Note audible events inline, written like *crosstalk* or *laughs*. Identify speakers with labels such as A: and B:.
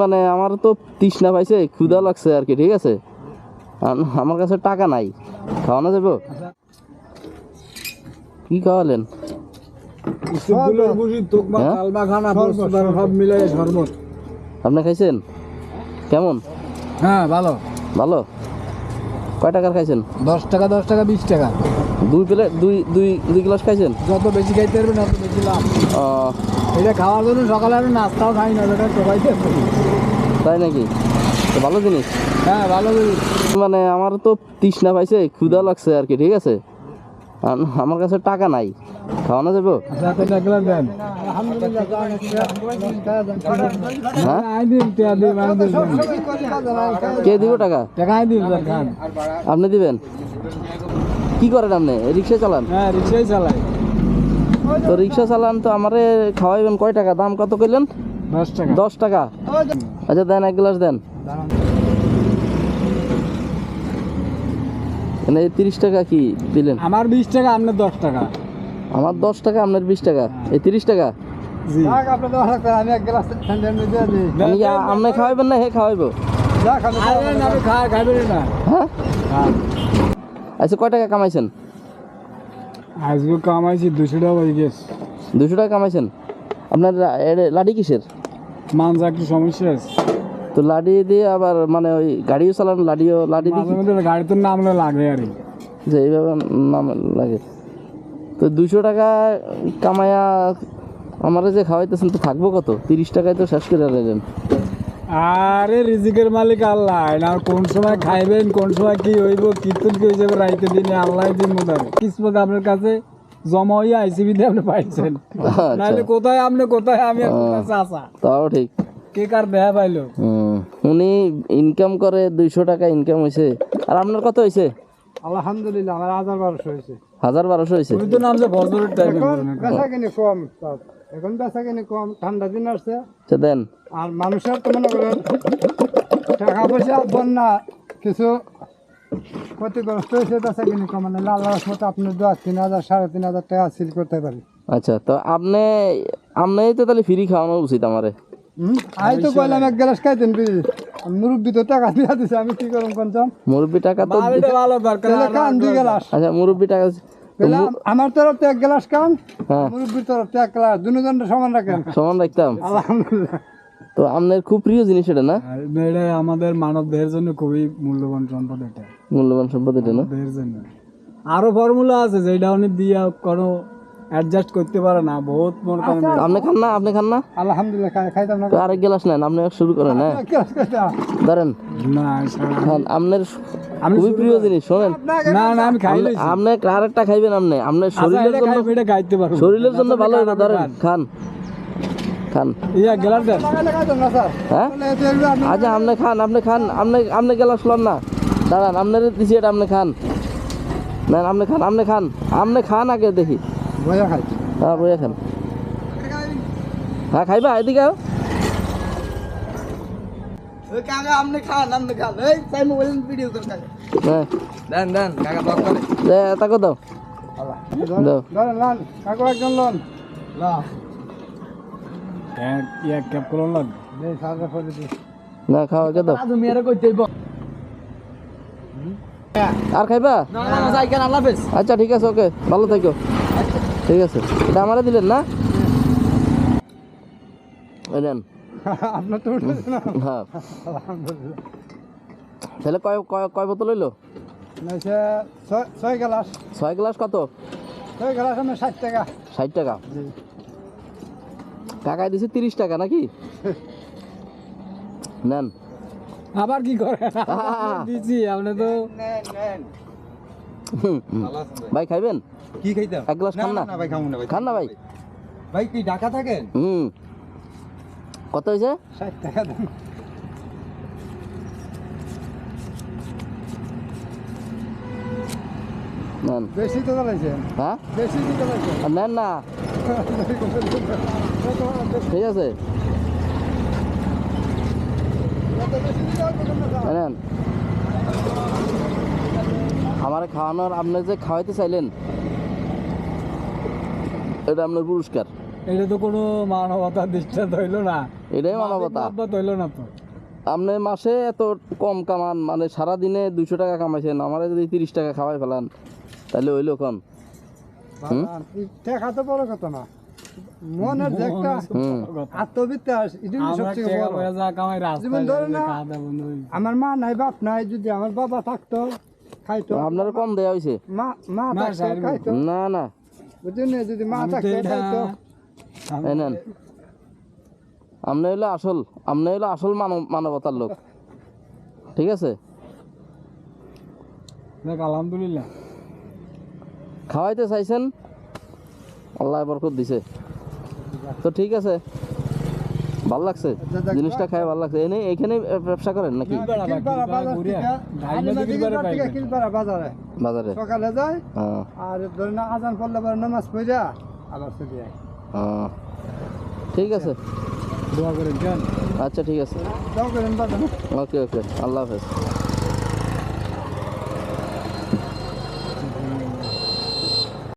A: মানে আমার তো তৃষ্ণা পাইছে ক্ষুধা লাগছে আর কি ঠিক আছে? আমার কাছে টাকা নাই। খাওয়ানো যাব? কি খাওয়ালেন?
B: ইসবগুলোর বুঝি তোকমা
A: হ্যাঁ? আপনি খাইছেন? কেমন?
B: হ্যাঁ ভালো।
A: ভালো? কয় টাকার খাইছেন?
B: দশ টাকা দশ টাকা বিশ টাকা।
A: দুই প্লেট দুই দুই দুই গ্লাস খাইছেন?
B: যত বেশি খাইতে পারবেন তত বেশি লাভ। এটা খাওয়ার জন্য সকালে আর নাস্তাও খাই না এটা সবাইতে
A: তাই নাকি? ভালো জিনিস।
B: হ্যাঁ ভালো জিনিস।
A: মানে আমার তো তৃষ্ণা পাইছে ক্ষুধা লাগছে আর কি ঠিক আছে? আমার কাছে টাকা নাই। খাওয়ানো যাব?
B: আচ্ছা
A: হ্যাঁ? কে দিব টাকা? আপনি দিবেন? কি করেন আপনি? রিক্সা চালান?
B: হ্যাঁ রিক্সাই চালাই।
A: তো রিক্সা চালান তো আমারে খাওয়াইবেন কয় টাকা? দাম কত কইলেন?
B: দশ টাকা।
A: দশ টাকা। আচ্ছা দেন এক গ্লাস দেন। মানে এই তিরিশ টাকা কি দিলেন?
B: আমার বিশ টাকা আপনার দশ টাকা।
A: আমার দশ টাকা আপনার বিশ টাকা। এই তিরিশ টাকা?
B: জি। আমি এক গ্লাস
A: আমি কি আ- আপনি খাওয়াইবেন না হে খাওয়াইবো।
B: আমি খাই খাইবেন না
A: হ্যাঁ। আচ্ছা কয় টাকা কামাইছেন?
B: আজকে কামাইছি দুশো টাকা হয়ে গেছে।
A: দুশো টাকা কামাইছেন? আপনার লাডি কিসের?
B: মানজা একটু সমস্যা আছে।
A: তো লাডি দিয়ে আবার মানে ওই গাড়িও চালান লাডিও লাডি
B: মধ্যে গাড়িতে নামলে লাগে আর।
A: যে এইভাবে নাম লাগে। তো দুশো টাকা কামায়া আমারে যে খাওয়াইতেছেন তো থাকব কত? তিরিশ টাকায় তো শেষ করে দিলেন।
B: আরে রিজিকের মালিক আল্লাহ না কোন সময় খাইবেন কোন সময় কি হইব কীর্তন কি হয়ে যাবে রাইতে দিনে আল্লাহ দিন মোদার কিসমত আপনার কাছে জমা হইয়া আইসিবিতে আপনি পাইছেন। নাহলে কোথায় আপনি কোথায় আমি চাচা?
A: তাও ঠিক।
B: কে কার দেহা পাইলো।
A: উনি ইনকাম করে দুইশো টাকা ইনকাম হয়েছে আর আপনার কত হয়েছে
B: আলহামদুলিল্লাহ আমার হাজার বারোশো হয়েছে
A: হাজার বারোশো হয়েছে
B: নামছে বছরের টাইমে
C: এখন বেচা কিনি কম ঠান্ডা দিন আসছে।
A: আচ্ছা দেন।
C: আর মানুষের তো মনে করেন টাকা পয়সা বন্যা কিছু ক্ষতিগ্রস্ত হয়েছে বেচা কিনি কম মানে লাল মতো আপনি দু তিন হাজার সাড়ে তিন হাজার টাকা সিল করতে পারি।
A: আচ্ছা তো আপনি আপনি তো তাহলে ফ্রি খাওয়ানো উচিত আমারে।
C: আই তো কইলাম এক গ্লাস খাইতেন বিড়ি। মুরব্বী তো টাকা দিয়া দিছে আমি কি করুম কোনটাম
A: মুরব্বী টাকা তো
B: ভালো দরকার
C: দুই গ্লাস।
A: আচ্ছা মুরব্বী টাকা
C: আমার তরফ থেকে এক গ্লাস খান
A: হ্যাঁ।
C: মুরব্বীর তরফ থেকে এক গ্লাস দুজনটা সমান রাখেন।
A: সমান রাখতাম।
C: আলহামদুলিল্লাহ।
A: তো আপনার খুব প্রিয় জিনিস এটা না?
B: এটা আমাদের মানব দেহের জন্য খুবই মূল্যবান সম্পদ এটা।
A: মূল্যবান সম্পদ এটা না?
B: দেহের জন্য। আরও ফর্মুলা আছে যেটা উনি দিয়া কোনো অ্যাডজাস্ট করতে পারে না বহুত মনে করেন
A: আপনি খান না আপনি খান না।
C: আলহামদুলিল্লাহ খাইতাম না।
A: আরেক গ্লাস নেন আপনি শুরু করেন হ্যাঁ। ধরেন।
B: না
A: খান আপনার খুবই প্রিয় জিনিস শোনেন।
B: না না আমি খাই
A: আপনি আরেকটা খাইবেন আপনি আপনার
B: আচ্ছা,
A: শরীরের জন্য
B: এটা খাইতে পারব।
A: শরীরের জন্য ভালো এটা ধরেন খান। খান।
B: ইয়া দেন।
A: হ্যাঁ? আচ্ছা আপনি খান আপনি খান আপনি আপনি গ্লাস লন না। দাঁড়ান আপনার দিছি এটা আপনি খান। না আপনি খান আপনি খান। আপনি খান আগে দেখি। হ্যাঁ বইয়া খান হ্যাঁ খাইবা এদিকে আও। হ্যাঁ। তাকো দাও। দাও।
C: কাকু একজন লন
B: ইয়া
A: না খাও আগে দাও। আর খাইবা? আচ্ছা ঠিক আছে ওকে ভালো থাকো। ঠিক আছে। এটা আমারে দিলেন না? ওই *laughs*
C: আপনার তো
A: হ্যাঁ। তাহলে কয় কয় কয় বোতল হইল?
C: ছয় ছয় গ্লাস।
A: ছয় গ্লাস কত?
C: ছয় গ্লাস আমি ষাট টাকা।
A: ষাট টাকা। টাকায় দিছি তিরিশ টাকা নাকি? নেন *laughs*
B: আবার কি করে? *laughs* দিছি আপনি তো।
A: ভাই খাইবেন?
D: কি খাইতাম
A: এক গ্লাস খান না?
D: না ভাই খাব না ভাই
A: খান না ভাই।
D: ভাই। কি ঢাকা থাকেন?
A: হুম। কত হয়েছে?
C: ষাট টাকা দেন
A: নেন।
C: বেশি তো চালাইছেন
A: হ্যাঁ?
C: বেশি তো চালাইছেন
A: নেন না। *laughs* ঠিক আছে। নেন আমার খাওয়ানোর আপনি যে খাওয়াইতে চাইলেন এটা আপনার পুরস্কার।
B: এটা তো কোনো মানবতার দৃষ্টান্ত হইল না।
A: এটাই মানবতা।
B: মানবতা হইল না তো।
A: আপনি মাসে এত কম কামান মানে সারা দিনে দুশো টাকা কামাইছেন আমারে যদি তিরিশ টাকা খাওয়াই ফেলান তাহলে হুম?
C: টাকা তো বড় কথা না। মনের যে একটা আত্মবিশ্বাস সবচেয়ে বড়। ধরে না। আমার মা নাই বাপ নাই যদি আমার বাবা থাকতো খাইতো।
A: আপনার কম দেয়া হয়েছে
C: মা মা
B: মা
C: থাকতো খাইতো।
A: না না।
C: বুঝছেন না? যদি মা থাকতো খাইতো।
A: আপনি হইল আসল আপনি হইল আসল মানব মানবতার লোক। ঠিক আছে?
B: দেখ আলহামদুলিল্লাহ।
A: খাওয়াইতে চাইছেন? আল্লাহ বরকত দিছে। তো ঠিক আছে। ভালো লাগছে? জিনিসটা খাই ভালো লাগছে। এনে এখানে ব্যবসা করেন নাকি?
C: বাজার সকালে যায় আর ধরেন আজান পড়লে পরে নামাজ পড়া আবার চলে যায়।
A: ঠিক আছে।
B: দোয়া করেন
A: আচ্ছা ঠিক আছে।
C: যাও করেন
A: ওকে ওকে। আল্লাহ হাফেজ।